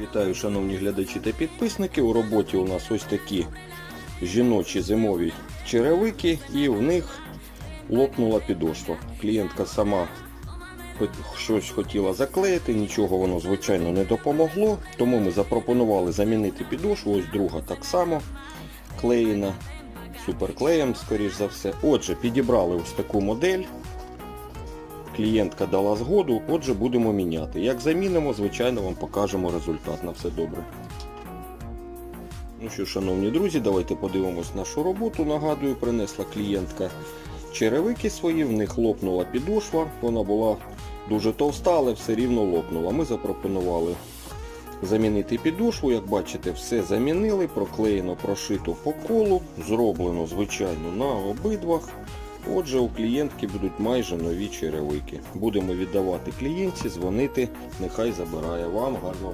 Вітаю, шановні глядачі та підписники. У роботі у нас ось такі жіночі зимові черевики, і в них лопнула підошва. Клієнтка сама щось хотіла заклеїти, нічого воно, звичайно, не допомогло. Тому ми запропонували замінити підошву. Ось друга так само клеєна, суперклеєм, скоріш за все. Отже, підібрали ось таку модель. Клієнтка дала згоду, отже, будемо міняти. Як замінимо, звичайно, вам покажемо результат на все добре. Ну що, шановні друзі, давайте подивимось нашу роботу. Нагадую, принесла клієнтка черевики свої, в них лопнула підошва. Вона була дуже товста, але все рівно лопнула. Ми запропонували замінити підошву. Як бачите, все замінили, проклеєно, прошито по колу, зроблено, звичайно, на обидвах. Отже, у клієнтки будуть майже нові черевики. Будемо віддавати клієнтці, дзвонити, нехай забирає вам гарного